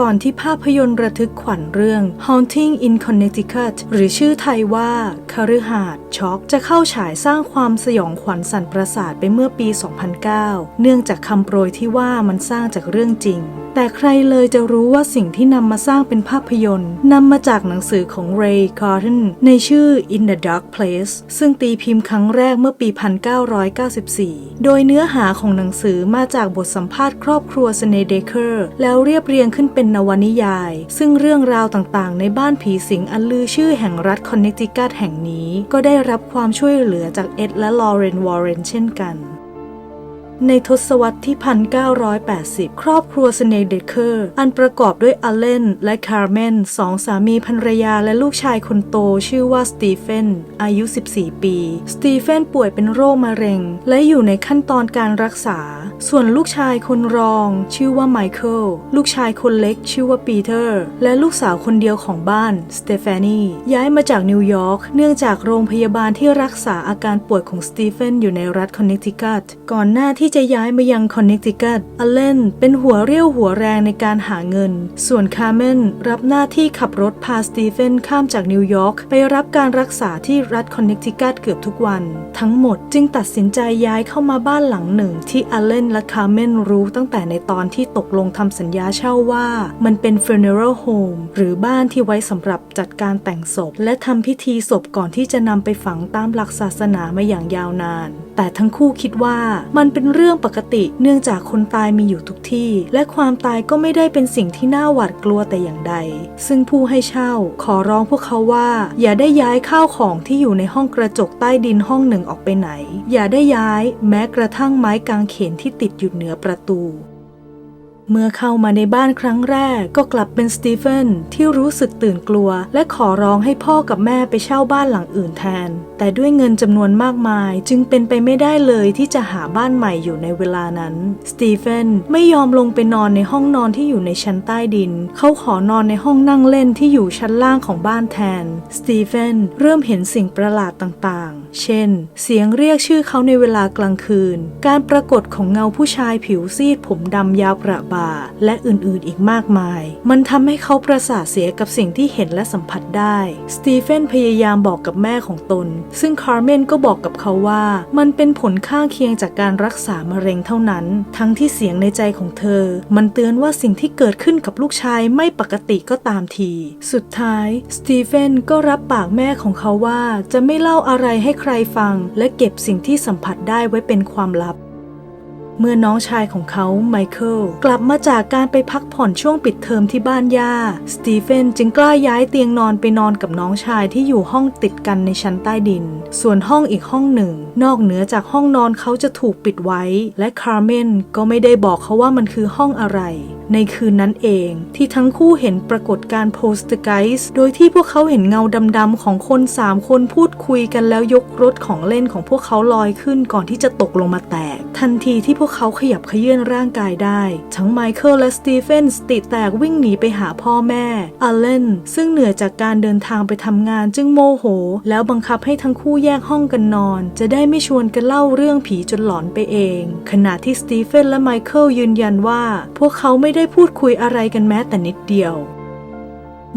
ก่อนที่ภาพยนตร์ระทึกขวัญเรื่อง Haunting in Connecticut หรือชื่อไทยว่าคฤหาสน์ช็อกจะเข้าฉายสร้างความสยองขวัญสั่นประสาทไปเมื่อปี 2009 เนื่องจากคำโปรยที่ว่ามันสร้างจากเรื่องจริง แต่ใครเลยจะรู้ว่าสิ่งที่นำมาสร้างเป็นภาพยนตร์นำมาจากหนังสือของ Ray Gordon ในชื่อ In the Dark Place ซึ่งตีพิมพ์ครั้งแรกเมื่อปี 1994 โดยเนื้อหาของหนังสือมาจากบทสัมภาษณ์ครอบครัวสเนเดเคอร์แล้วเรียบเรียงขึ้นเป็นนวนิยาย ซึ่งเรื่องราวต่างๆ ในบ้านผีสิงอันลือชื่อแห่งรัฐคอนเนติคัตแห่งนี้ ก็ได้รับความช่วยเหลือจากเอ็ดและลอเรนวอร์เรนเช่นกัน ในทศวรรษที่ 1980 ครอบครัวสเนเดเคอร์ อันประกอบด้วยอเลนและคาร์เมนสองสามีภรรยาและลูกชายคนโตชื่อว่าสตีเฟน อายุ 14 ปี สตีเฟนป่วยเป็นโรคมะเร็ง และอยู่ในขั้นตอนการรักษาส่วนลูกชายคนรองชื่อว่าไมเคิล ลูกชายคนเล็กชื่อว่าปีเตอร์ และลูกสาวคนเดียวของบ้านสเตฟานีย้ายมาจากนิวยอร์กเนื่องจากโรงพยาบาลที่รักษาอาการป่วยของสตีเฟนอยู่ในรัฐคอนเนตทิคัต ก่อนหน้าที่จะย้ายมายังคอนเนตทิคัตอเลนเป็นหัวเรี่ยวหัวแรงในการหาเงิน ส่วนคาร์เมนรับหน้าที่ขับรถพาสตีเฟนข้ามจากนิวยอร์กไปรับการรักษาที่รัฐคอนเนตทิคัตเกือบทุกวัน ทั้งหมดจึงตัดสินใจย้ายเข้ามาบ้านหลังหนึ่งที่อเลนและคาร์เมนรู้ตั้งแต่ในตอนที่ตกลงทำสัญญาเช่าว่า มันเป็น funeral home หรือบ้านที่ไว้สำหรับจัดการแต่งศพ และทำพิธีศพก่อนที่จะนำไปฝังตามหลักศาสนามาอย่างยาวนาน แต่ทั้งคู่คิดว่ามันเป็นเรื่องปกติเนื่องจากคนตายมีอยู่ทุกที่ และความตายก็ไม่ได้เป็นสิ่งที่น่าหวาดกลัวแต่อย่างใด ซึ่งผู้ให้เช่าขอร้องพวกเขาว่า อย่าได้ย้ายข้าวของที่อยู่ในห้องกระจกใต้ดินห้องหนึ่งออกไปไหน อย่าได้ย้าย แม้กระทั่งไม้กางเขนที่ติดอยู่เหนือประตู เมื่อเข้ามาในบ้านครั้งแรกก็กลับเป็นสตีเฟนที่รู้สึกตื่นกลัว และขอร้องให้พ่อกับแม่ไปเช่าบ้านหลังอื่นแทน แต่ด้วยเงินจำนวนมากมายจึงเป็นไปไม่ได้เลยที่จะหาบ้านใหม่อยู่ในเวลานั้น สตีเฟนไม่ยอมลงไปนอนในห้องนอนที่อยู่ในชั้นใต้ดิน เขาขอนอนในห้องนั่งเล่นที่อยู่ชั้นล่างของบ้านแทน สตีเฟนเริ่มเห็นสิ่งประหลาดต่างๆ เช่น เสียงเรียกชื่อเขาในเวลากลางคืน การปรากฏของเงาผู้ชายผิวซีดผมดำยาวประบา และอื่นๆอีกมากมาย มันทำให้เขาประสาทเสียกับสิ่งที่เห็นและสัมผัสได้ สตีเฟนพยายามบอกกับแม่ของตน ซึ่งคาร์เมนก็บอกกับเขาว่า มันเป็นผลข้างเคียงจากการรักษามะเร็งเท่านั้น ทั้งที่เสียงในใจของเธอ มันเตือนว่าสิ่งที่เกิดขึ้นกับลูกชายไม่ปกติก็ตามที สุดท้ายสตีเฟนก็รับปากแม่ของเขาว่าจะไม่เล่าอะไรให้ใครฟัง และเก็บสิ่งที่สัมผัสได้ไว้เป็นความลับ เมื่อน้องชายของเขาไมเคิลกลับมาจากการไปพักผ่อนช่วงปิดเทอมที่บ้านย่า สตีเฟนจึงกล้าย้ายเตียงนอนไปนอนกับน้องชายที่อยู่ห้องติดกันในชั้นใต้ดิน ส่วนห้องอีกห้องหนึ่ง นอกเหนือจากห้องนอนเขาจะถูกปิดไว้ และคาร์เมนก็ไม่ได้บอกเขาว่ามันคือห้องอะไร ในคืนนั้นเองที่ทั้งคู่เห็นปรากฏการโพสต์ไกส์โดยที่พวกเขาเห็นเงาดำๆของคนสามคนพูดคุยกันแล้วยกรถของเล่นของพวกเขาลอยขึ้นก่อนที่จะตกลงมาแตก ทันทีที่พวกเขาขยับเขยื่อนร่างกายได้ ทั้งไมเคิลและสตีเฟนสติแตกวิ่งหนีไปหาพ่อแม่อเลนซึ่งเหนื่อยจากการเดินทางไปทำงานจึงโมโห แล้วบังคับให้ทั้งคู่แยกห้องกันนอน จะได้ไม่ชวนกันเล่าเรื่องผีจนหลอนไปเอง ขณะที่สตีเฟนและไมเคิลยืนยันว่า พวกเขาไม่ได้พูดคุยอะไรกันแม้แต่นิดเดียว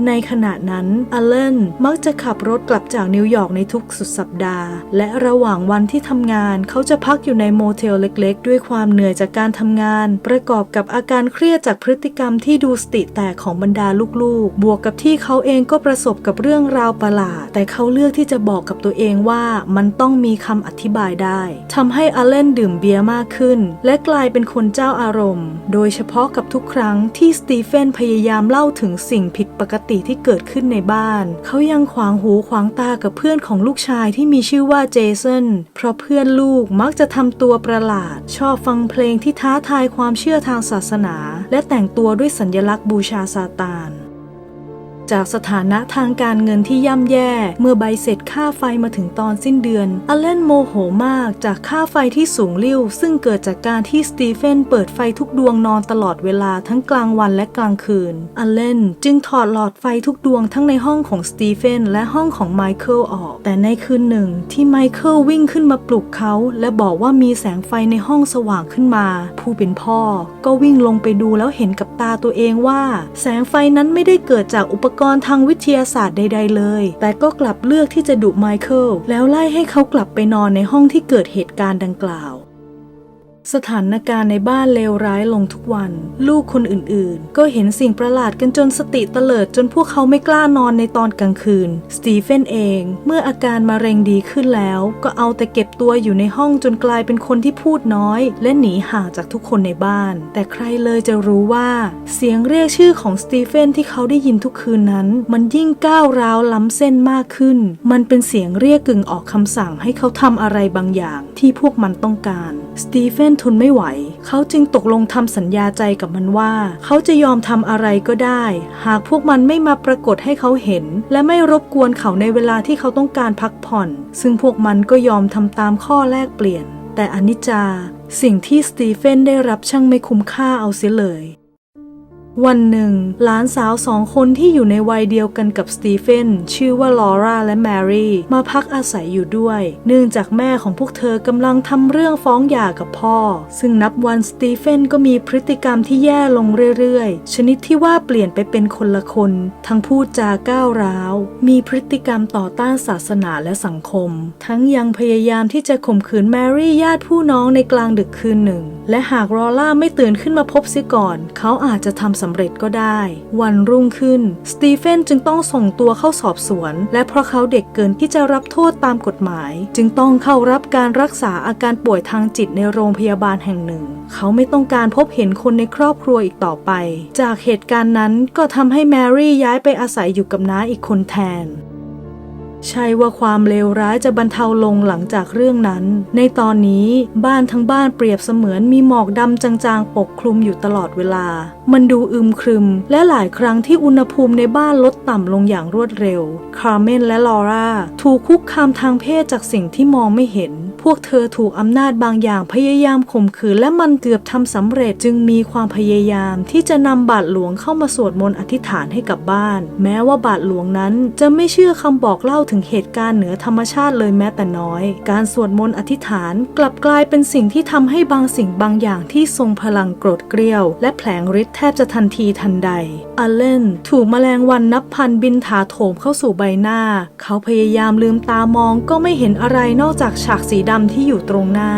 ในขณะนั้นอเลนมักจะขับรถกลับจากนิวยอร์กในทุกสุดสัปดาห์ และระหว่างวันที่ทำงานเขาจะพักอยู่ในโมเทลเล็กๆ ด้วยความเหนื่อยจากการทำงาน ประกอบกับอาการเครียดจากพฤติกรรมที่ดูสติแตกของบรรดาลูกๆ บวกกับที่เขาเองก็ประสบกับเรื่องราวประหลาด แต่เขาเลือกที่จะบอกกับตัวเองว่ามันต้องมีคำอธิบายได้ทำให้อเลนดื่มเบียร์มากขึ้น และกลายเป็นคนเจ้าอารมณ์ โดยเฉพาะกับทุกครั้งที่สตีเฟนพยายามเล่าถึงสิ่งผิดปกติติที่เกิดขึ้นในบ้าน เขายังขวางหูขวางตากับเพื่อนของลูกชายที่มีชื่อว่าเจสันเพราะเพื่อนลูกมักจะทำตัวประหลาด ชอบฟังเพลงที่ท้าทายความเชื่อทางศาสนา และแต่งตัวด้วยสัญลักษณ์บูชาซาตาน จากสถานะทางการเงินที่ย่ำแย่ เมื่อใบเสร็จค่าไฟมาถึงตอนสิ้นเดือนอเลนโมโหมากจากค่าไฟที่สูงลิ่ว ซึ่งเกิดจากการที่สตีเฟนเปิดไฟทุกดวงนอนตลอดเวลาทั้งกลางวันและกลางคืนอเลนจึงถอดหลอดไฟทุกดวงทั้งในห้องของสตีเฟนและห้องของไมเคิลออก แต่ในคืนหนึ่งที่ไมเคิลวิ่งขึ้นมาปลุกเขาและบอกว่ามีแสงไฟในห้องสว่างขึ้นมา ผู้เป็นพ่อก็วิ่งลงไปดูแล้วเห็นกับตาตัวเองว่า แสงไฟนั้นไม่ได้เกิดจากอุปกรณ์ทางวิทยาศาสตร์ใด ๆ เลย แต่ก็กลับเลือกที่จะดุไมเคิลแล้วไล่ให้เขากลับไปนอนในห้องที่เกิดเหตุการณ์ดังกล่าว สถานการณ์ในบ้านเลวร้ายลงทุกวัน ลูกคนอื่นๆ ก็เห็นสิ่งประหลาดกันจนสติเตลิดจนพวกเขาไม่กล้านอนในตอนกลางคืน สตีเฟนเอง เมื่ออาการมะเร็งดีขึ้นแล้ว ก็เอาแต่เก็บตัวอยู่ในห้องจนกลายเป็นคนที่พูดน้อย และหนีห่างจากทุกคนในบ้าน แต่ใครเลยจะรู้ว่า เสียงเรียกชื่อของสตีเฟนที่เขาได้ยินทุกคืนนั้น มันยิ่งก้าวร้าวล้ำเส้นมากขึ้น มันเป็นเสียงเรียกกึ่งออกคำสั่งให้เขาทำอะไรบางอย่างที่พวกมันต้องการสตีเฟนทนไม่ไหว เขาจึงตกลงทำสัญญาใจกับมันว่า เขาจะยอมทำอะไรก็ได้ หากพวกมันไม่มาปรากฏให้เขาเห็น และไม่รบกวนเขาในเวลาที่เขาต้องการพักผ่อน ซึ่งพวกมันก็ยอมทำตามข้อแลกเปลี่ยน แต่อนิจจา สิ่งที่สตีเฟนได้รับช่างไม่คุ้มค่าเอาเสียเลย วันหนึ่ง หลานสาวสองคนที่อยู่ในวัยเดียวกันกับสตีเฟนชื่อว่าลอร่าและแมรี่มาพักอาศัยอยู่ด้วย เนื่องจากแม่ของพวกเธอกำลังทำเรื่องฟ้องหย่ากับพ่อ ซึ่งนับวันสตีเฟนก็มีพฤติกรรมที่แย่ลงเรื่อยๆ ชนิดที่ว่าเปลี่ยนไปเป็นคนละคน ทั้งพูดจาก้าวร้าว มีพฤติกรรมต่อต้านศาสนาและสังคม ทั้งยังพยายามที่จะข่มขืนแมรี่ญาติผู้น้องในกลางดึกคืนหนึ่ง และหากลอร่าไม่ตื่นขึ้นมาพบเสียก่อน เขาอาจจะทำสำเร็จก็ได้ วันรุ่งขึ้น สตีเฟนจึงต้องส่งตัวเข้าสอบสวน และเพราะเขาเด็กเกินที่จะรับโทษตามกฎหมาย จึงต้องเข้ารับการรักษาอาการป่วยทางจิตในโรงพยาบาลแห่งหนึ่ง เขาไม่ต้องการพบเห็นคนในครอบครัวอีกต่อไป จากเหตุการณ์นั้นก็ทำให้แมรี่ย้ายไปอาศัยอยู่กับน้าอีกคนแทน ใช่ว่าความเลวร้ายจะบรรเทาลงหลังจากเรื่องนั้น ในตอนนี้บ้านทั้งบ้านเปรียบเสมือนมีหมอกดำจางๆ ปกคลุมอยู่ตลอดเวลา มันดูอึมครึม และหลายครั้งที่อุณหภูมิในบ้านลดต่ำลงอย่างรวดเร็ว คาร์เมนและลอร่าถูกคุกคามทางเพศจากสิ่งที่มองไม่เห็น พวกเธอถูกอำนาจบางอย่างพยายามข่มขืนและมันเกือบทำสำเร็จจึงมีความพยายามที่จะนำบาทหลวงเข้ามาสวดมนต์อธิษฐานให้กับบ้าน แม้ว่าบาทหลวงนั้นจะไม่เชื่อคำบอกเล่าถึงเหตุการณ์เหนือธรรมชาติเลยแม้แต่น้อย การสวดมนต์อธิษฐานกลับกลายเป็นสิ่งที่ทำให้บางสิ่งบางอย่างที่ทรงพลังโกรธเกรี้ยว และแผลงฤทธิ์แทบจะทันทีทันใดอเลนถูกแมลงวันนับพันบินถาโถมเข้าสู่ใบหน้า เขาพยายามลืมตามองก็ไม่เห็นอะไรนอกจากฉากสีดำที่อยู่ตรงหน้า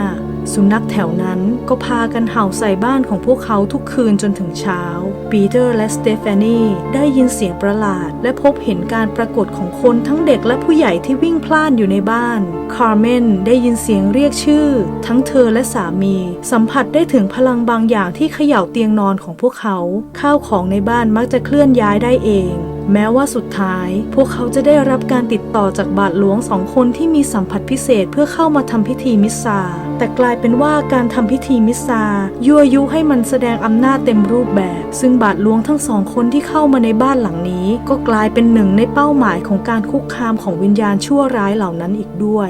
สุนัขแถวนั้นก็พากันเห่าใส่บ้านของพวกเขาทุกคืนจนถึงเช้า ปีเตอร์และสเตฟานีได้ยินเสียงประหลาด และพบเห็นการปรากฏของคนทั้งเด็กและผู้ใหญ่ที่วิ่งพล่านอยู่ในบ้าน คาร์เมนได้ยินเสียงเรียกชื่อ ทั้งเธอและสามี สัมผัสได้ถึงพลังบางอย่างที่เขย่าเตียงนอนของพวกเขา ข้าวของในบ้านมักจะเคลื่อนย้ายได้เอง แม้ว่าสุดท้าย พวกเขาจะได้รับการติดต่อจากบาทหลวงสองคนที่มีสัมผัสพิเศษเพื่อเข้ามาทำพิธีมิสซา แต่กลายเป็นว่าการทำพิธีมิสซา ยั่วยุให้มันแสดงอำนาจเต็มรูปแบบ ซึ่งบาทหลวงทั้งสองคนที่เข้ามาในบ้านหลังนี้ ก็กลายเป็นหนึ่งในเป้าหมายของการคุกคามของวิญญาณชั่วร้ายเหล่านั้นอีกด้วย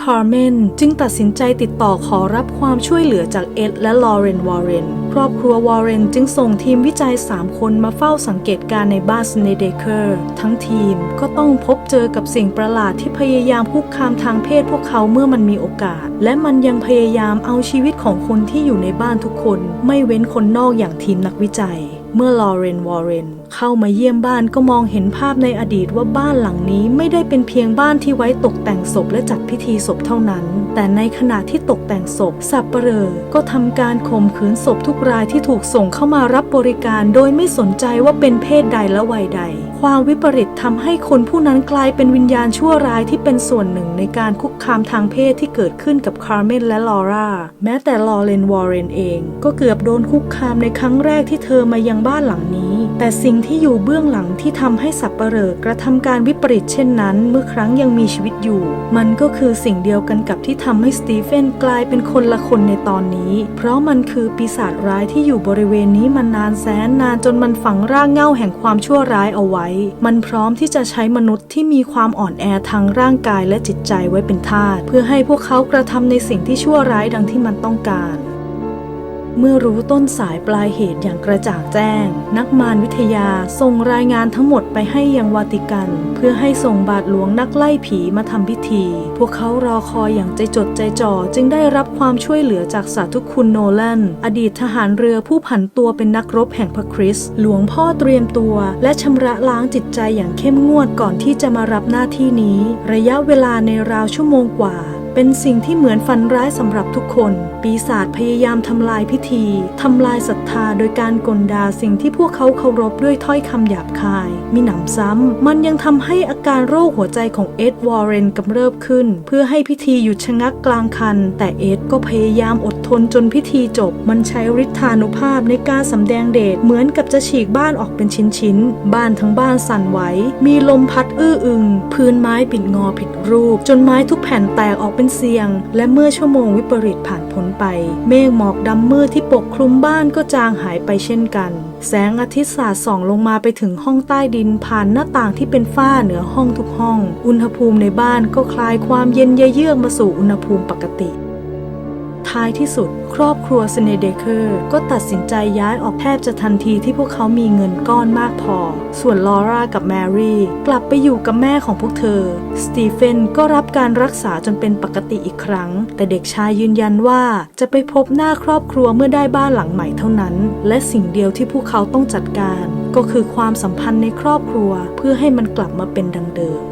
คาร์เมนจึงตัดสินใจติดต่อขอรับความช่วยเหลือจากเอ็ดและลอเรนวอร์เรน ครอบครัววอร์เรนจึงส่งทีมวิจัย 3 คนมาเฝ้าสังเกตการณ์ในบ้านสเนเดเคอร์ ทั้งทีมก็ต้องพบเจอกับสิ่งประหลาดที่พยายามคุกคามทางเพศพวกเขาเมื่อมันมีโอกาส และมันยังพยายามเอาชีวิตของคนที่อยู่ในบ้านทุกคน ไม่เว้นคนนอกอย่างทีมนักวิจัย เมื่อลอเรนวอร์เรนเข้ามาเยี่ยมบ้านก็มองเห็นภาพในอดีตว่าบ้านหลังนี้ไม่ได้เป็นเพียงบ้านที่ไว้ตกแต่งศพและจัดพิธีศพเท่านั้น แต่ในขณะที่ตกแต่งศพสับเปลอก็ทำการข่มขืนศพทุกรายที่ถูกส่งเข้ามารับบริการ โดยไม่สนใจว่าเป็นเพศใดและวัยใด ความวิปริตทำให้คนผู้นั้นกลายเป็นวิญญาณชั่วร้ายที่เป็นส่วนหนึ่งในการคุกคามทางเพศที่เกิดขึ้นกับคาร์เมนและลอร่าแม้แต่ลอเรนวอร์เรนเอง ก็เกือบโดนคุกคามในครั้งแรกที่เธอมายังบ้านหลังนี้ แต่สิ่งที่อยู่เบื้องหลังที่ทำให้สับเปลอกระทำการวิปริตเช่นนั้น เมื่อครั้งยังมีชีวิตอยู่ มันก็คือสิ่งเดียวกันกับที่ทำให้สตีเฟนกลายเป็นคนละคนในตอนนี้ เพราะมันคือปีศาจร้ายที่อยู่บริเวณนี้มานานแสนนานจนมันฝังรากเหง้าแห่งความชั่วร้ายเอาไว้มันพร้อมที่จะใช้มนุษย์ที่มีความอ่อนแอทางร่างกายและจิตใจไว้เป็นทาสเพื่อให้พวกเขากระทำในสิ่งที่ชั่วร้ายดังที่มันต้องการ เมื่อรู้ต้นสายปลายเหตุอย่างกระจ่างแจ้ง นักมารวิทยาส่งรายงานทั้งหมดไปให้ยังวาติกัน เพื่อให้ส่งบาทหลวงนักไล่ผีมาทำพิธี พวกเขารอคอยอย่างใจจดใจจ่อจึงได้รับความช่วยเหลือจากสาธุคุณโนแลนอดีตทหารเรือผู้ผันตัวเป็นนักรบแห่งพระคริสต์หลวงพ่อเตรียมตัว และชำระล้างจิตใจอย่างเข้มงวดก่อนที่จะมารับหน้าที่นี้ ระยะเวลาในราวชั่วโมงกว่า เป็นสิ่งที่เหมือนฝันร้ายสำหรับทุกคน ปีศาจพยายามทำลายพิธีทำลายศรัทธาโดยการกลดาสิ่งที่พวกเขาเคารพด้วยถ้อยคำหยาบคาย มีหนำซ้ำ มันยังทำให้อาการโรคหัวใจของเอ็ดวอร์เรนกำเริบขึ้น เพื่อให้พิธีหยุดชะงักกลางคัน แต่เอ็ดก็พยายามอดทนจนพิธีจบ มันใช้ฤทธานุภาพในการสำแดงเดชเหมือนกับจะฉีกบ้านออกเป็นชิ้นๆ บ้านทั้งบ้านสั่นไหว มีลมพัดอื้ออึง พื้นไม้ปิดงอผิดรูป จนไม้ทุกแผ่นแตกออกเป็นเป็นเสียง และเมื่อชั่วโมงวิปริตผ่านพ้นไป เมฆหมอกดำมืดที่ปกคลุมบ้านก็จางหายไปเช่นกัน แสงอาทิตย์สาดส่องลงมาไปถึงห้องใต้ดินผ่านหน้าต่างที่เป็นฝ้าเหนือห้องทุกห้อง อุณหภูมิในบ้านก็คลายความเย็นเยือกมาสู่อุณหภูมิปกติ ท้ายที่สุด ครอบครัวสเนเดเคอร์ก็ตัดสินใจย้ายออกแทบจะทันทีที่พวกเขามีเงินก้อนมากพอ ส่วนลอร่ากับแมรี่กลับไปอยู่กับแม่ของพวกเธอ สตีเฟนก็รับการรักษาจนเป็นปกติอีกครั้ง แต่เด็กชายยืนยันว่าจะไปพบหน้าครอบครัวเมื่อได้บ้านหลังใหม่เท่านั้น และสิ่งเดียวที่พวกเขาต้องจัดการ ก็คือความสัมพันธ์ในครอบครัวเพื่อให้มันกลับมาเป็นดังเดิม